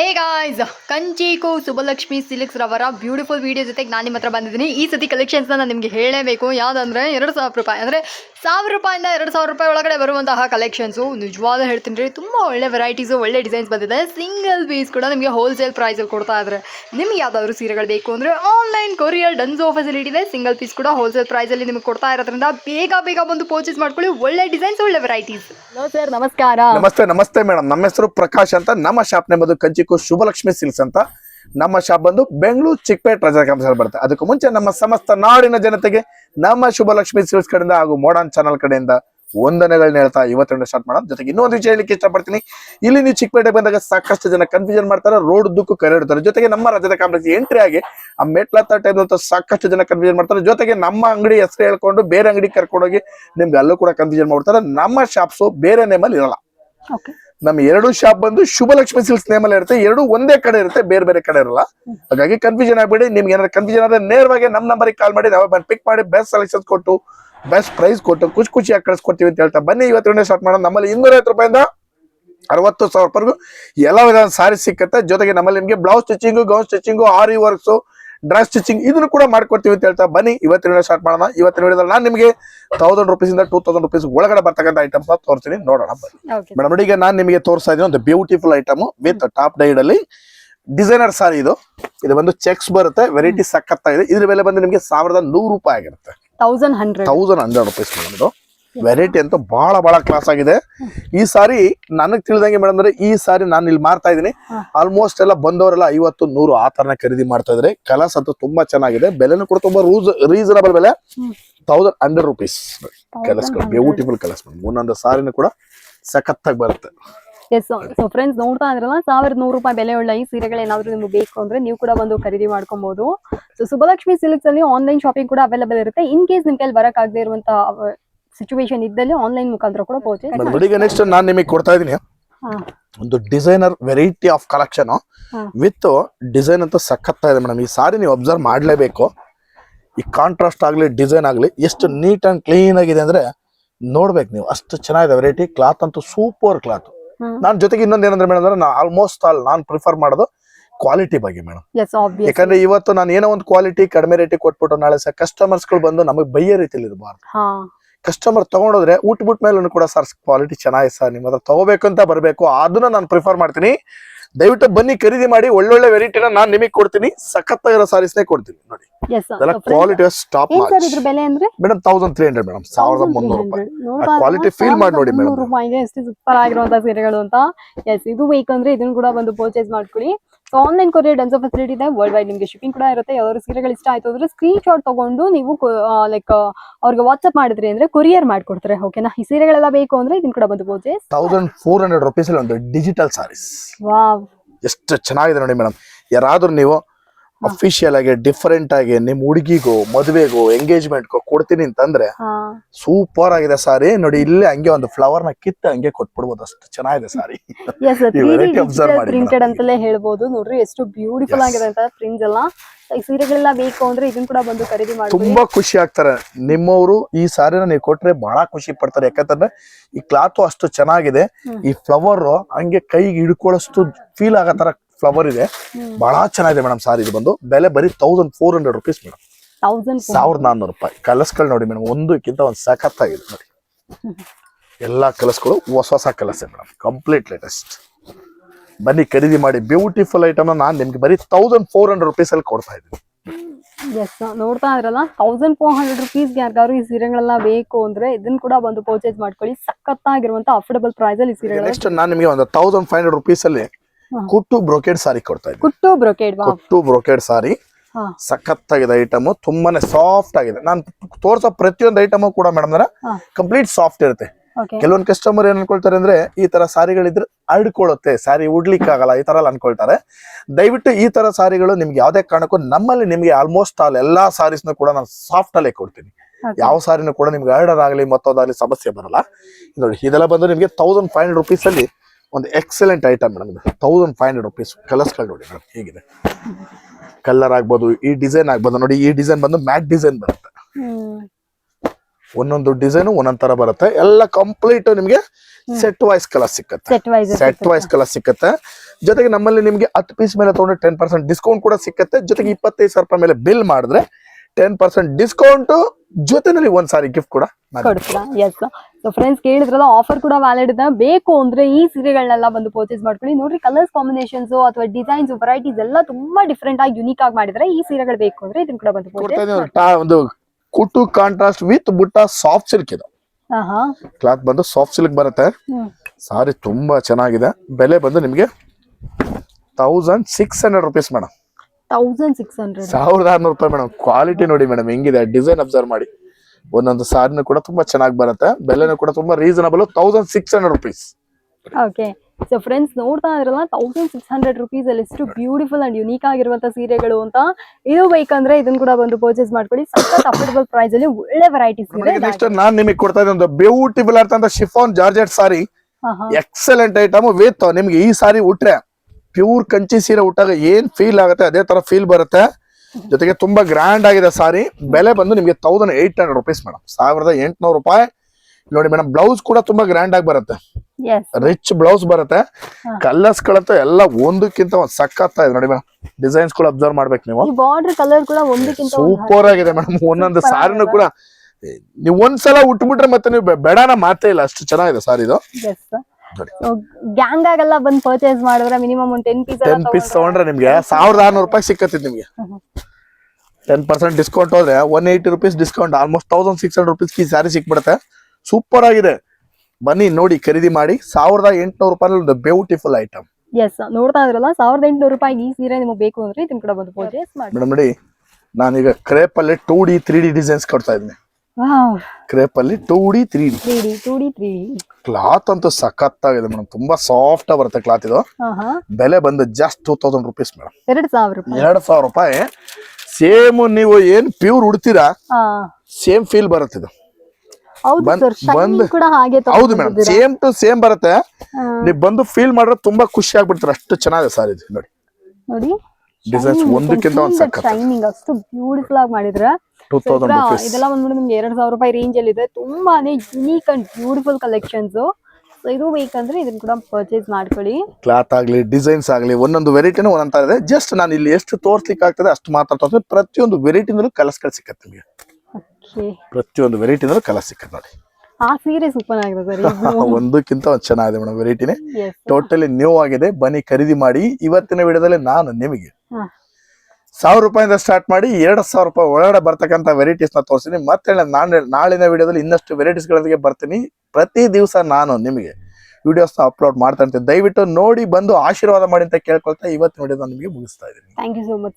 ಹೇ guys ಕಂಚಿಕು Subbalakshmi silks ರವರ beautiful video ಜೊತೆಗೆ ನಾನು ನಿಮ್ಮ ಹತ್ರ ಬಂದಿದ್ದೀನಿ. ಈ ಸತಿ ಕಲೆಕ್ಷನ್ಸ್ನ ನಾನು ನಿಮಗೆ ಹೇಳಲೇಬೇಕು ಯಾವುದಂದ್ರೆ, ಎರಡು ಸಾವಿರ ರೂಪಾಯಿ. ಅಂದರೆ ಸಾವಿರ ರೂಪಾಯಿಂದ ಎರಡು ಸಾವಿರ ರೂಪಾಯಿ ಒಳಗಡೆ ಬರುವಂತಹ ಕಲೆಕ್ಷನ್ಸು ನಿಜವಾದ ಹೇಳ್ತೀನಿ ರೀ ತುಂಬ ಒಳ್ಳೆ ವೆರೈಟೀಸು ಒಳ್ಳೆ ಡಿಸೈನ್ಸ್ ಬಂದಿದೆ. ಸಿಂಗಲ್ ಪೀಸ್ ಕೂಡ ನಿಮಗೆ ಹೋಲ್ಸೇಲ್ ಪ್ರೈಸಲ್ಲಿ ಕೊಡ್ತಾ ಇದ್ದಾರೆ ನಿಮ್ಗೆ ಯಾವ್ದಾದ್ರು ಸೀರೆಗಳು ಬೇಕು ಅಂದರೆ ಆನ್ಲೈನ್ ಕೊರಿಯರ್ ಡನ್ಸೋ ಫೆಸಿಲಿಟಿ ಇದೆ. ಸಿಂಗಲ್ ಪೀಸ್ ಕೂಡ ಹೋಲ್ಸೇಲ್ ಪ್ರೈಸಲ್ಲಿ ನಿಮಗೆ ಕೊಡ್ತಾ ಇರೋದ್ರಿಂದ ಬೇಗ ಬೇಗ ಬಂದು ಪರ್ಚೇಸ್ ಮಾಡ್ಕೊಳ್ಳಿ. ಒಳ್ಳೆ ಡಿಸೈನ್ಸ್ ಒಳ್ಳೆ ವೆರೈಟೀಸ್ ಹಲೋ ಸರ್ ನಮಸ್ಕಾರ. ನಮಸ್ತೆ ನಮಸ್ತೆ ಮೇಡಮ್. ನಮ್ಮ ಹೆಸರು ಪ್ರಕಾಶ್ ಅಂತ. ನಮ್ಮ ಶಾಪ್ ನೆಂಬುದು ಕಂಚಿಕು ಶುಭಲಕ್ಷ್ಮಿ ಸಿಲ್ಸ್ ಅಂತ. ನಮ್ಮ ಶಾಪ್ ಬಂದು ಬೆಂಗಳೂರು ಚಿಕ್ಕಪೇಟ್ ರಜಾ ಕಂಪನಿ ಬರುತ್ತೆ. ಅದಕ್ಕೂ ಮುಂಚೆ ನಮ್ಮ ಸಮಸ್ತ ನಾಡಿನ ಜನತೆಗೆ ನಮ್ಮ ಶುಭಲಕ್ಷ್ಮಿ ಸಿಲ್ಸ್ ಕಡೆಯಿಂದ ಹಾಗೂ ಮೋಡನ್ ಚಾನಲ್ ಕಡೆಯಿಂದ ವಂದನೆಗಳನ್ನ ಹೇಳ್ತಾ ಇವತ್ತಿನ ಸ್ಟಾರ್ಟ್ ಮಾಡೋಣ. ಜೊತೆಗೆ ಇನ್ನೊಂದು ವಿಷಯ ಹೇಳಿಕ್ಕೆ ಇಷ್ಟಪಡ್ತೀನಿ. ಇಲ್ಲಿ ನೀವು ಚಿಕ್ಕಪೇಟೆ ಬಂದಾಗ ಸಾಕಷ್ಟು ಜನ ಕನ್ಫ್ಯೂಷನ್ ಮಾಡ್ತಾರೆ ರೋಡ್ ದುಕ್ಕು ಕರೆಯಿಡ್ತಾರೆ ಜೊತೆಗೆ ನಮ್ಮ ರಜದ ಕಾಂಪ್ಲೆಕ್ಸ್ ಎಂಟ್ರಿ ಆಗಿ ಆ ಮೆಟ್ಲತ್ತ ಅಂತ ಸಾಕಷ್ಟು ಜನ ಕನ್ಫ್ಯೂಷನ್ ಮಾಡ್ತಾರೆ. ಜೊತೆಗೆ ನಮ್ಮ ಅಂಗಡಿ ಹೆಸರು ಹೇಳ್ಕೊಂಡು ಬೇರೆ ಅಂಗಡಿ ಕರ್ಕೊಂಡೋಗಿ ನಿಮ್ಗೆ ಅಲ್ಲೂ ಕೂಡ ಕನ್ಫ್ಯೂಷನ್ ಮಾಡ್ತಾರೆ ನಮ್ಮ ಶಾಪ್ಸು ಬೇರೆ ನೇಮಲ್ಲಿ ಇರಲ್ಲ. ನಮ್ಮ ಎರಡು ಶಾಪ್ ಬಂದು ಶುಭಲಕ್ಷ್ಮಿ ಸಿಲ್ಕ್ಸ್ ಅಲ್ಲಿ ಇರುತ್ತೆ. ಎರಡು ಒಂದೇ ಕಡೆ ಇರುತ್ತೆ, ಬೇರೆ ಬೇರೆ ಕಡೆ ಇರಲ್ಲ. ಹಾಗಾಗಿ ಕನ್ಫ್ಯೂಷನ್ ಆಗ್ಬೇಡಿ. ನಿಮ್ಗೆ ಏನಾದ್ರು ಕನ್ಫ್ಯೂಷನ್ ಆದ್ರೆ ನೇರವಾಗಿ ನಮ್ಮ ನಂಬರಿಗೆ ಕಾಲ್ ಮಾಡಿ, ನಾವು ಬಂದು ಪಿಕ್ ಮಾಡಿ ಬೆಸ್ಟ್ ಸೆಲೆಕ್ಷನ್ ಕೊಟ್ಟು ಬೆಸ್ಟ್ ಪ್ರೈಸ್ ಕೊಟ್ಟು, ಖುಷಿ ಖುಷಿಯಾಗಿ ಕಳಿಸ್ಕೊಡ್ತೀವಿ ಅಂತ ಹೇಳ್ತಾ ಬನ್ನಿ. ಇವತ್ತು ಸ್ಟಾರ್ಟ್ ಮಾಡೋಣ. ನಮ್ಮಲ್ಲಿ ಇನ್ನೂರೈವತ್ತು ರೂಪಾಯಿಂದ ಅರವತ್ತು ಸಾವಿರ ರೂಪಾಯಿಗೂ ಎಲ್ಲ ವಿಧದ ಸಾರಿ ಸಿಕ್ಕತ್ತೆ. ಜೊತೆಗೆ ನಮ್ಮಲ್ಲಿ ನಿಮಗೆ blouse stitching gown stitching aari works dress stitching ಇದನ್ನು ಕೂಡ ಮಾಡ್ಕೊಡ್ತೀವಿ ಅಂತ ಹೇಳ್ತಾ ಬನ್ನಿ. ಇವತ್ತಿನ ಸ್ಟಾರ್ಟ್ ಮಾಡೋಣ. ಇವತ್ತಿನ ವಿಡಿಯೋದಲ್ಲಿ ನಾನು ನಿಮಗೆ ತೌಸಂಡ್ ರುಪೀಸ್ ಇಂದ ಟೂ ತೌಸಂಡ್ ರುಪೀಸ್ ಒಳಗಡೆ ಬರ್ತಕ್ಕಂಥ ಐಟಮ್ಸ್ ತೋರಿಸ್ತೀನಿ. ನೋಡೋಣ ಬನ್ನಿ. ಮೇಡಮ್ ನೋಡಿ ಈಗ ನಾನು ನಿಮಗೆ ತೋರಿಸ್ತಾ ಇದ್ದೀನಿ ಒಂದು beautiful item with top dyed ಅಲ್ಲಿ ಡಿಸೈನರ್ ಸಾರಿ ಇದು. ಇದು ಬಂದು ಚೆಕ್ಸ್ ಬರುತ್ತೆ. ವೆರೈಟಿ ಸಖತ್ತಾಗಿದೆ. ಇದ್ರ ಬೆಲೆ ಬಂದು ನಿಮಗೆ ಸಾವಿರದ ನೂರು ರೂಪಾಯಿ ಆಗಿರುತ್ತೆ. Thousand hundred thousand hundred rupees madam ಇದು. ವೆರೈಟಿ ಅಂತ ಬಹಳ ಬಹಳ ಕ್ಲಾಸ್ ಆಗಿದೆ. ಈ ಸಾರಿ ನನಗೆ ತಿಳಿದಂಗೆ ಮೇಡಮ್ ಅಂದ್ರೆ ಈ ಸಾರಿ ನಾನು ಇಲ್ಲಿ ಮಾರ್ತಾ ಇದ್ದೀನಿ. ಆಲ್ಮೋಸ್ಟ್ ಎಲ್ಲ ಬಂದವರೆಲ್ಲ ಐವತ್ತು ನೂರು ಆ ತರನ ಖರೀದಿ ಮಾಡ್ತಾ ಇದ್ರೆ ಕಲರ್ಸ್ ಅಂತ ತುಂಬಾ ಚೆನ್ನಾಗಿದೆ. ಬೆಲೆನೂ ಕೂಡ ತುಂಬಾ ರೂಸ್ ರೀಸನಬಲ್ ಬೆಲೆ. ತೌಸಂಡ್ ಹಂಡ್ರೆಡ್ ರುಪೀಸ್ ಕಲರ್ಸ್ಗಳು ಬ್ಯೂಟಿಫುಲ್ ಕಲರ್ಸ್ ಒಂದೊಂದು ಸಾರಿನೂ ಕೂಡ ಸಖತ್ತಾಗಿ ಬರುತ್ತೆ. ಎಸ್ ಸೊ ಫ್ರೆಂಡ್ಸ್ ನೋಡ್ತಾ ಇದ್ರಲ್ಲ ಸಾವಿರದ ನೂರು ರೂಪಾಯಿ ಬೆಲೆ ಉಳ್ಳ ಈ ಸೀರೆಗಳು ಏನಾದ್ರು ನಿಮ್ಗೆ ಬೇಕು ಅಂದ್ರೆ ನೀವು ಕೂಡ ಬಂದು ಖರೀದಿ ಮಾಡ್ಕೊಬಹುದು ಸೊ ಸುಭಲಕ್ಷ್ಮಿ ಸಿಲ್ಕ್ಸ್ ಅಲ್ಲಿ ಆನ್ಲೈನ್ ಶಾಪಿಂಗ್ ಕೂಡ ಅವೈಲೇಬಲ್ ಇರುತ್ತೆ. ಇನ್ ಕೇಸ್ ನಿಮ್ ಕೈಲಿ ಬರಕ್ ಆಗದೆ ಇರುವಂತ ಸಿಚುವೇಶನ್ ಇದ್ದಲ್ಲಿ ಆನ್ಲೈನ್ ಮುಖಾಂತರ ಕೂಡ ಪರ್ಚೇಸ್ ನೋಡಿ ನೆಕ್ಸ್ಟ್ ನಾನು ನಿಮಗೆ ಕೊಡ್ತಾ ಇದ್ದೀನಿ. ಒಂದು designer variety of collection. With design ಅಂತ ಸಖತ್ತ ಇದೆ ಮೇಡಮ್ ಈ ಸಾರಿ ನೀವು ಅಬ್ಸರ್ವ್ ಮಾಡಲೇಬೇಕು. ಈ ಕಾಂಟ್ರಾಸ್ಟ್ ಆಗಲಿ ಡಿಸೈನ್ ಆಗಲಿ ಎಷ್ಟು ನೀಟ್ ಅಂಡ್ ಕ್ಲೀನ್ ಆಗಿದೆ ಅಂದ್ರೆ ನೋಡ್ಬೇಕು ನೀವು. ಅಷ್ಟು ಚೆನ್ನಾಗಿದೆ ವೆರೈಟಿ ಕ್ಲಾತ್ ಅಂತೂ ಸೂಪರ್ ಕ್ಲಾತ್ ನಾನು ಜೊತೆಗೆ ಇನ್ನೊಂದು ಏನಂದ್ರೆ ಮೇಡಮ್ ಅಂದ್ರೆ ಆಲ್ಮೋಸ್ಟ್ ಆಲ್ ನಾನು ಪ್ರಿಫರ್ ಮಾಡೋದು ಕ್ವಾಲಿಟಿ ಬಗ್ಗೆ ಮೇಡಮ್ ಯಾಕಂದ್ರೆ ಇವತ್ತು ನಾನು ಏನೋ ಒಂದು ಕ್ವಾಲಿಟಿ ಕಡಿಮೆ ರೇಟಿಗೆ ಕೊಟ್ಬಿಟ್ಟು ನಾಳೆ ಸಹ ಕಸ್ಟಮರ್ಸ್ಗಳು ಬಂದು ನಮಗೆ ಬೈಯ ರೀತಿಯಲ್ಲಿ ಇರಬಾರ್ದು. ಕಸ್ಟಮರ್ ತಗೊಂಡೋದ್ರೆ ಊಟ ಬಿಟ್ಟ ಮೇಲೂ ಕೂಡ ಸರ್ ಕ್ವಾಲಿಟಿ ಚೆನ್ನಾಗಿ ಸರ್ ನಿಮ್ಮ ಹತ್ರ ತಗೋಬೇಕು ಅಂತ ಬರಬೇಕು. ಅದನ್ನ ನಾನು ಪ್ರಿಫರ್ ಮಾಡ್ತೀನಿ. ದಯವಿಟ್ಟು ಬನ್ನಿ ಖರೀದಿ ಮಾಡಿ ಒಳ್ಳೊಳ್ಳೆ ವೆರೈಟಿನ ನಾನು ನಿಮಗೆ ಕೊಡ್ತೀನಿ. ಸಖತ್ತಾಗಿರೋ ಸಾರೀಸ್ನೇ ಕೊಡ್ತೀನಿ. ನೋಡಿ. ಅದೆಲ್ಲ quality stuff madam thousand three hundred madam ಸಾವಿರದ ಮುನ್ನೂರು ರೂಪಾಯಿ. Quality feel? ಮಾಡಿ ನೋಡಿ ಮೇಡಮ್ ಸೂಪರ್ ಆಗಿರುವಂತಹ ಸೀರೆಗಳು ಅಂತ. ಎಸ್ ಇದು ಬೇಕಂದ್ರೆ ಇದನ್ನ ಕೂಡ ಬಂದು ಪರ್ಚೇಸ್ ಮಾಡ್ಕೊಳ್ಳಿ. So online courier Dunzo facility ಇದೆ. ವರ್ಲ್ಡ್ ವೈಡ್ ನಿಮಗೆ ಶಿಪ್ಪಿಂಗ್ ಕೂಡ ಇರುತ್ತೆ. ಯಾವ್ದಾದ್ರು ಸೀರೆಗಳು ಇಷ್ಟ ಆಯ್ತು ಅಂದ್ರೆ ಸ್ಕ್ರೀನ್ ಶಾಟ್ ತಗೊಂಡು ನೀವು ಲೈಕ್ ಅವ್ರಿಗೆ ವಾಟ್ಸ್ಆಪ್ ಮಾಡಿದ್ರಿ ಅಂದ್ರೆ ಕೊರಿಯರ್ ಮಾಡ್ಕೊಡ್ತಾರೆ. ಓಕೆನಾ ಈ ಸೀರೆಗಳೆಲ್ಲ ಬೇಕು ಅಂದ್ರೆ ಇದನ್ನ ಕೂಡ ಬಂದು purchase thousand four hundred rupees ಒಂದು ಡಿಜಿಟಲ್ ಸಾರೀಸ್ ವಾವ್ ಎಷ್ಟು ಚೆನ್ನಾಗಿದೆ ನೋಡಿ ಮೇಡಮ್ ಯಾರಾದ್ರೂ ನೀವು ಅಫಿಷಿಯಲ್ ಆಗಿ ಡಿಫರೆಂಟ್ ಆಗಿ ನಿಮ್ ಹುಡುಗಿಗೋ ಮದುವೆಗೋ ಎಂಗೇಜ್ಮೆಂಟ್ಗೋ ಕೊಡ್ತೀನಿ ಅಂತಂದ್ರೆ ಸೂಪರ್ ಆಗಿದೆ ಸಾರಿ. ನೋಡಿ ಇಲ್ಲೇ ಹಂಗೆ ಒಂದು ಫ್ಲವರ್ನ ಕಿತ್ತ ಹಂಗೆ ಕೊಟ್ಬಿಡ್ಬೋದು ಅಷ್ಟು ಚೆನ್ನಾಗಿದೆ ಸಾರಿ. ಮಾಡಿ ಪ್ರಿಂಟೆಡ್ ಅಂತಲೇ ಹೇಳ್ಬೋದು. ನೋಡ್ರಿ ಎಷ್ಟು ಬ್ಯೂಟಿಫುಲ್ ಆಗಿದೆ ಅಂತ ಪ್ರಿಂಟ್ಸ್ ಎಲ್ಲ. ಸೀರೆಗಳೆಲ್ಲ ಬೇಕು ಅಂದ್ರೆ ಇದನ್ನ ಕೂಡ ಬಂದು ಖರೀದಿ ಮಾಡಿ ತುಂಬಾ ಖುಷಿ ಆಗ್ತಾರೆ. ನಿಮ್ಮವರು ಈ ಸಾರಿನ ನೀವು ಕೊಟ್ರೆ ಬಹಳ ಖುಷಿ ಪಡ್ತಾರೆ. ಯಾಕಂದ್ರೆ ಈ ಕ್ಲಾತ್ ಅಷ್ಟು ಚೆನ್ನಾಗಿದೆ. ಈ ಫ್ಲವರ್ ಹಂಗೆ ಕೈಗೆ ಹಿಡ್ಕೊಳ್ಳೋಷ್ಟು ಫೀಲ್ ಆಗೋ ತರ ಫ್ಲವರ್ ಇದೆ. ಬಹಳ ಚೆನ್ನಾಗಿದೆ ಮೇಡಮ್ ಸಾರಿ ಇದು ಬಂದು. ಬೆಲೆ ಬರೀ thousand four hundred rupees madam. ಸಾವಿರದ ನಾನ್ನೂರು ರೂಪಾಯಿ. ಕಲಸ್ಗಳು ನೋಡಿ ಮೇಡಮ್ ಒಂದಕ್ಕಿಂತ ಒಂದು ಸಖತ್ತಾಗಿದೆ ನೋಡಿ. ಎಲ್ಲಾ ಕಲಸ್ಗಳು ಹೊಸ ಹೊಸ ಕಲಸೆ ಮೇಡಮ್ ಕಂಪ್ಲೀಟ್ ಲೇಟೆಸ್ಟ್ ಬನ್ನಿ ಖರೀದಿ ಮಾಡಿ ಬ್ಯೂಟಿಫುಲ್ ಐಟಮ್ ನಾನು ನಿಮ್ಗೆ ಬರೀ ತೌಸಂಡ್ ಫೋರ್ ಹಂಡ್ರೆಡ್ ರುಪೀಸ್ ಅಲ್ಲಿ ಕೊಡ್ತಾ ಇದ್ದೀನಿ. ಎಸ್ ನೋಡ್ತಾ ಇದ್ರಲ್ಲ ತೌಸಂಡ್ ಫೋರ್ ಹಂಡ್ರೆಡ್ ರುಪೀಸ್ಗೆ ಯಾರಿಗಾದ್ರು ಈ ಸೀರೆಗಳೆಲ್ಲ ಬೇಕು ಅಂದ್ರೆ ಇದನ್ನ ಕೂಡ ಬಂದು ಪರ್ಚೇಸ್ ಮಾಡ್ಕೊಳ್ಳಿ. ಸಖತ್ತಾಗಿರುವಂತ ಅಫೋರ್ಡಬಲ್ ಪ್ರೈಸ್ ಅಲ್ಲಿ ಈ ಸೀರೆಗಳು ನೆಕ್ಸ್ಟ್ ನಾನು ನಿಮಗೆ ಒಂದು ತೌಸಂಡ್ ಫೈವ್ ಹಂಡ್ರೆಡ್ ರುಪೀಸ್ ಅಲ್ಲಿ. ಕುಟ್ಟು ಬ್ರೋಕೆಡ್ ಸಾರಿ ಕೊಡ್ತಾ ಇದ್ದೀನಿ. ಕುಟ್ಟು ಬ್ರೊಕೇಡ್ ಕುಟ್ಟು ಬ್ರೋಕೆಡ್ ಸಾರಿ. ಹಾ. ಸಖತ್ತಾಗಿದೆ ಐಟಮ್ ತುಂಬಾನೇ ಸಾಫ್ಟ್ ಆಗಿದೆ. ನಾನು ತೋರ್ಸೋ ಪ್ರತಿಯೊಂದು ಐಟಮ್ ಕೂಡ ಮೇಡಮ್ ಕಂಪ್ಲೀಟ್ ಸಾಫ್ಟ್ ಇರುತ್ತೆ. ಕೆಲವೊಂದು ಕಸ್ಟಮರ್ ಏನ್ ಅನ್ಕೊಳ್ತಾರೆ ಅಂದ್ರೆ ಈ ತರ ಸಾರಿಗಳಿದ್ರೆ ಅಡ್ಕೊಳ್ಳುತ್ತೆ ಸಾರಿ ಉಡ್ಲಿಕ್ಕೆ ಆಗಲ್ಲ ಈ ತರ ಎಲ್ಲ ಅನ್ಕೊಳ್ತಾರೆ. ದಯವಿಟ್ಟು ಈ ತರ ಸಾರಿಗಳು ನಿಮ್ಗೆ ಯಾವ್ದೇ ಕಾರಣಕ್ಕೂ ನಮ್ಮಲ್ಲಿ ನಿಮ್ಗೆ ಆಲ್ಮೋಸ್ಟ್ ಆಲ್ ಎಲ್ಲಾ ಸಾರೀಸ್ನು ಕೂಡ ನಾನು ಸಾಫ್ಟ್ ಅಲ್ಲೇ ಕೊಡ್ತೀನಿ. ಯಾವ ಸಾರಿನೂ ಕೂಡ ನಿಮ್ಗೆ ಆರ್ಡರ್ ಆಗಲಿ ಮತ್ತೊಂದಾಗಲಿ ಸಮಸ್ಯೆ ಬರಲ್ಲ. ನೋಡಿ ಇದೆಲ್ಲ ಬಂದು ನಿಮಗೆ ತೌಸಂಡ್ ಫೈವ್ ಹಂಡ್ರೆಡ್ ರುಪೀಸ್ ಅಲ್ಲಿ ಒಂದು ಎಕ್ಸಲೆಂಟ್ ಐಟಮ್ ಮೇಡಮ್ ಇದು. ತೌಸಂಡ್ ಫೈವ್ ಹಂಡ್ರೆಡ್ ರುಪೀಸ್ ಕಲರ್ಸ್ಗಳು ನೋಡಿ ಮೇಡಮ್ ಹೇಗಿದೆ. ಕಲರ್ ಆಗ್ಬೋದು ಈ ಡಿಸೈನ್ ಆಗ್ಬೋದು. ನೋಡಿ ಈ ಡಿಸೈನ್ ಬಂದು ಮ್ಯಾಟ್ ಡಿಸೈನ್ ಬರುತ್ತೆ. ಒಂದೊಂದು ಡಿಸೈನ್ ಒಂದೊಂದ್ ತರ ಬರುತ್ತೆ. ಎಲ್ಲ ಕಂಪ್ಲೀಟ್ ನಿಮ್ಗೆ ಸೆಟ್ ವೈಸ್ ಕಲರ್ ಸಿಕ್ಕತ್ತೆ. Set wise set wise colour ಸಿಕ್ಕತ್ತೆ. ಜೊತೆಗೆ ನಮ್ಮಲ್ಲಿ ನಿಮ್ಗೆ ಹತ್ತು ಪೀಸ್ ಮೇಲೆ ತಗೊಂಡ್ರೆ ಟೆನ್ ಪರ್ಸೆಂಟ್ ಡಿಸ್ಕೌಂಟ್ ಕೂಡ ಸಿಕ್ಕತ್ತೆ. ಜೊತೆಗೆ ಇಪ್ಪತ್ತೈದು ಸಾವಿರ ರೂಪಾಯಿ ಮೇಲೆ ಬಿಲ್ ಮಾಡಿದ್ರೆ ಟೆನ್ ಪರ್ಸೆಂಟ್ ಡಿಸ್ಕೌಂಟ್ ಜೊತೆನಲ್ಲಿ ಒಂದ್ ಸಾರಿ ಗಿಫ್ಟ್ ಕೂಡ. ಕೊಡ್ತೀರಾ? ಎಸ್ ಸೊ ಫ್ರೆಂಡ್ಸ್ ಕೇಳಿದ್ರಲ್ಲ ಆಫರ್ ಕೂಡ ವ್ಯಾಲಿಡ್ ಇದೆ ಬೇಕು ಅಂದ್ರೆ ಈ ಸೀರೆಗಳನ್ನೆಲ್ಲ ಬಂದು ಪರ್ಚೇಸ್ ಮಾಡ್ಕೊಳ್ಳಿ. ನೋಡ್ರಿ ಕಲರ್ಸ್ ಕಾಂಬಿನೇಷನ್ಸ್ ಅಥವಾ ಡಿಸೈನ್ಸ್ ವೆರೈಟೀಸ್ ಎಲ್ಲ ತುಂಬಾ ಡಿಫ್ರೆಂಟ್ ಆಗಿ ಯುನೀಕ್ ಆಗಿ ಮಾಡಿದ್ರೆ ಈ ಸೀರೆಗಳು ಬೇಕು ಅಂದ್ರೆ ಇದನ್ನ ಕೂಡ ಬಂದು ಒಂದು ಕುಟು ಕಾಂಟ್ರಾಸ್ಟ್ ವಿತ್ ಬುಟ್ಟ ಸಾಫ್ಟ್ ಸಿಲ್ಕ್ ಇದು. ಕ್ಲಾತ್ ಬಂದು ಸಾಫ್ಟ್ ಸಿಲ್ಕ್ ಬರುತ್ತೆ. ಹ್ಮ್. ಸಾರಿ ತುಂಬಾ ಚೆನ್ನಾಗಿದೆ. ಬೆಲೆ ಬಂದು ನಿಮ್ಗೆ thousand six hundred rupees madam thousand six hundred ಸಾವಿರದ ಆರ್ನೂರು ರೂಪಾಯಿ ಮೇಡಮ್ ಕ್ವಾಲಿಟಿ ನೋಡಿ ಮೇಡಮ್ ಹೆಂಗಿದೆ? ಡಿಸೈನ್ ಅಬ್ಸರ್ವ್ ಮಾಡಿ. ಒಂದೊಂದು ಸಾರಿನೂ ಕೂಡ ತುಂಬಾ ಚೆನ್ನಾಗಿ ಬರುತ್ತೆ. ಬೆಲೆನೂ ಕೂಡ ತುಂಬಾ reasonable thousand six hundred rupees okay so friends ನೋಡ್ತಾ ಇದ್ರಲ್ಲ ತೌಸಂಡ್ ಸಿಕ್ಸ್ ಹಂಡ್ರೆಡ್ ರುಪೀಸ್ ಅಲ್ಲಿ ಎಷ್ಟು ಬ್ಯೂಟಿಫುಲ್ ಅಂಡ್ ಯುನೀಕ್ ಆಗಿರುವಂತ ಸೀರೆಗಳು ಅಂತ ಇದು ಬೇಕಂದ್ರೆ ಇದನ್ನ ಕೂಡ ಬಂದು ಪರ್ಚೇಸ್ ಮಾಡ್ಕೊಳ್ಳಿ. ಸಖತ್ ಅಫೋರ್ಡಬಲ್ ಪ್ರೈಸ್ ಅಲ್ಲಿ ಒಳ್ಳೆ ವೆರೈಟೀಸ್ ನೆಕ್ಸ್ಟ್ ನಾನ್ ನಿಮಗೆ ಕೊಡ್ತಾ ಇದ್ದೆ ಒಂದು ಬ್ಯೂಟಿಫುಲ್ ಅಂತ chiffon georgette sari excellent item with ನಿಮ್ಗೆ ಈ ಸಾರಿ ಉಟ್ರೆ ಪ್ಯೂರ್ ಕಂಚಿ ಸೀರೆ ಉಟ್ಟಾಗ ಏನ್ ಫೀಲ್ ಆಗುತ್ತೆ ಅದೇ ತರ ಫೀಲ್ ಬರುತ್ತೆ. ಜೊತೆಗೆ ತುಂಬಾ ಗ್ರ್ಯಾಂಡ್ ಆಗಿದೆ ಸಾರಿ. ಬೆಲೆ ಬಂದು ನಿಮಗೆ thousand eight hundred rupees madam ಸಾವಿರದ ಎಂಟುನೂರು ರೂಪಾಯಿ. ನೋಡಿ ಮೇಡಮ್ ಬ್ಲೌಸ್ ಕೂಡ ತುಂಬಾ ಗ್ರ್ಯಾಂಡ್ ಆಗಿ ಬರುತ್ತೆ. ರಿಚ್ ಬ್ಲೌಸ್ ಬರುತ್ತೆ. ಕಲರ್ಸ್ ಗಳಂತೂ ಎಲ್ಲ ಒಂದಕ್ಕಿಂತ ಒಂದ್ ಸಕ್ಕತ್ತ ಇದೆ ನೋಡಿ ಮೇಡಮ್ ಡಿಸೈನ್ಸ್ ಕೂಡ ಅಬ್ಸರ್ವ್ ಮಾಡ್ಬೇಕು ನೀವು. ಈ ಬಾರ್ಡರ್ ಕಲರ್ ಕೂಡ ಒಂದಕ್ಕಿಂತ ಸೂಪರ್ ಆಗಿದೆ ಮೇಡಮ್ ಒಂದೊಂದು ಸಾರಿನೂ. ಕೂಡ ನೀವು ಒಂದ್ಸಲ ಉಟ್ಬಿಟ್ರೆ ಮತ್ತೆ ನೀವು ಬೇಡನ ಮಾತೇ ಇಲ್ಲ. ಅಷ್ಟು ಚೆನ್ನಾಗಿದೆ ಸಾರಿ ಇದು. ಗ್ಯಾಂಗ್ ಆಗೆಲ್ಲ ಬಂದ್ ಪರ್ಚೇಸ್ ಮಾಡಿದ್ರೆ ಮಿನಿಮಮ್ ಒಂದು ಟೆನ್ ಪೀಸ್ ಟೆನ್ ಪೀಸ್ ತಗೊಂಡ್ರೆ ನಿಮ್ಗೆ ಸಾವಿರದ ಆರ್ನೂರು ರೂಪಾಯಿ ಸಿಕ್ಕತ್ತಿದ್ ನಿಮ್ಗೆ. ಟೆನ್ ಪರ್ಸೆಂಟ್ ಡಿಸ್ಕೌಂಟ್ ಹೋದ್ರೆ one eighty rupees discount almost thousand six hundred rupees ಈ ಸ್ಯಾರಿ ಸಿಕ್ಬಿಡುತ್ತೆ. ಸೂಪರ್ ಆಗಿದೆ. ಬನ್ನಿ ನೋಡಿ ಖರೀದಿ ಮಾಡಿ. ಸಾವಿರದ ಎಂಟುನೂರು ರೂಪಾಯಿ ಒಂದು ಬ್ಯೂಟಿಫುಲ್ ಐಟಮ್ ಎಸ್ ನೋಡ್ತಾ ಇದ್ರಲ್ಲ ಸಾವಿರದ ಎಂಟುನೂರು ರೂಪಾಯಿಗೆ ಈ ಸೀರೆ ನಿಮಗೆ ಬೇಕು ಅಂದ್ರೆ ಇದನ್ನ ಕೂಡ ಬಂದು ಪರ್ಚೇಸ್ ಮಾಡಿ. ಮೇಡಮ್ ನೋಡಿ ನಾನೀಗ ಕ್ರೇಪ್ ಅಲ್ಲಿ two D three D designs ಕೊಡ್ತಾ ಇದ್ದೀನಿ. ಕ್ರೇಪ್ ಅಲ್ಲಿ two D three D. Three D two D three D. Cloth ಅಂತೂ ಸಖತ್ತಾಗಿದೆ ಮೇಡಮ್. ತುಂಬಾ ಸಾಫ್ಟ್ ಬರುತ್ತೆ ಕ್ಲಾತ್ ಇದು. ಬೆಲೆ ಬಂದು just two thousand rupees madam. ಎರಡ್ ಸಾವಿರ ರೂಪಾಯಿ. ಎರಡ್ ಸಾವಿರ ರೂಪಾಯಿ. ಸೇಮ್ ನೀವು ಏನ್ ಪ್ಯೂರ್ ಉಡ್ತೀರಾ? ಸೇಮ್ ಫೀಲ್ ಬರುತ್ತೆ ಇದು. ಹೌದು ಮೇಡಮ್. ಸೇಮ್ ಟು ಸೇಮ್ ಬರುತ್ತೆ. ನೀವ್ ಬಂದು ಫೀಲ್ ಮಾಡಿದ್ರೆ ತುಂಬಾ ಖುಷಿ ಆಗ್ಬಿಡ್ತಾರೆ. ಅಷ್ಟು ಚೆನ್ನಾಗಿದೆ ಸರ್ ಇದು. ನೋಡಿ. ನೋಡಿ ಡಿಸೈನ್ಸ್ ಒಂದಕ್ಕಿಂತ ಒಂದ್ ಸಖತ್ ಅಷ್ಟು ಬ್ಯೂಟಿಫುಲ್ ಆಗಿ ಮಾಡಿದ್ರೆ ಟೂ ತೌಸಂಡ್ ಇದೆಲ್ಲ ಬಂದ್ಬಿಟ್ಟು ನಿಮ್ಗೆ ಎರಡ್ ಸಾವಿರ ರೂಪಾಯಿ ರೇಂಜ್ ಅಲ್ಲಿ ಇದೆ. ತುಂಬಾನೇ unique and beautiful collections so ಇದು ಬೇಕಂದ್ರೆ ಇದನ್ನ ಕೂಡ ಪರ್ಚೇಸ್ ಮಾಡ್ಕೊಳ್ಳಿ. ಕ್ಲಾತ್ ಆಗ್ಲಿ ಡಿಸೈನ್ಸ್ ಆಗ್ಲಿ ಒಂದೊಂದು ವೆರೈಟಿನೂ ಒಂದೊಂದ್ ಇದೆ ಜಸ್ಟ್ ನಾನು ಇಲ್ಲಿ ಎಷ್ಟು ತೋರಿಸ್ಲಿಕ್ಕೆ ಆಗ್ತದೆ ಅಷ್ಟು ಮಾತ್ರ ತೋರಿಸ್ತೀನಿ ಪ್ರತಿಯೊಂದು ವೆರೈಟಿನಲ್ಲೂ ಕಲರ್ಸ್ಗಳು ಸಿಕ್ಕತ್ತೆ ನಿಮಗೆ. ಪ್ರತಿಯೊಂದು ವೆರೈಟಿನಲ್ಲೂ ಕಲರ್ ಸಿಕ್ಕತ್ತೆ ನೋಡಿ. ಆ ಸೀರೆ ಸೂಪರ್ ಆಗಿದೆ ಸರ್ ಒಂದಕ್ಕಿಂತ ಒಂದು ಚೆನ್ನಾಗಿದೆ ಮೇಡಮ್ ವೆರೈಟಿನೇ ಟೋಟಲಿ ನ್ಯೂ ಆಗಿದೆ. ಬನ್ನಿ ಖರೀದಿ ಮಾಡಿ. ಇವತ್ತಿನ ವಿಡಿಯೋದಲ್ಲಿ ನಾನು ನಿಮಗೆ. ಸಾವಿರ ರೂಪಾಯಿಂದ ಸ್ಟಾರ್ಟ್ ಮಾಡಿ ಎರಡು ಸಾವಿರ ರೂಪಾಯಿ ಒಳಗಡೆ ಬರ್ತಕ್ಕಂಥ ವೆರೈಟೀಸ್ನ ತೋರಿಸ್ತೀನಿ ಮತ್ತೆ ನಾನು ನಾಳಿನ ವಿಡಿಯೋದಲ್ಲಿ ಇನ್ನಷ್ಟು ವೆರೈಟೀಸ್ ಗಳೊಂದಿಗೆ ಬರ್ತೀನಿ. ಪ್ರತಿ ದಿವಸ ನಾನು ನಿಮಗೆ ವಿಡಿಯೋಸ್ ಅಪ್ಲೋಡ್ ಮಾಡ್ತಾ ಇರ್ತೀನಿ. ದಯವಿಟ್ಟು ನೋಡಿ, ಬಂದು ಆಶೀರ್ವಾದ ಮಾಡಿ ಅಂತ ಕೇಳ್ಕೊಳ್ತಾ ನೋಡಿ ನಾನು ನಿಮಗೆ ಮುಗಿಸ್ತಾ ಇದ್ದೀನಿ. Thank you so much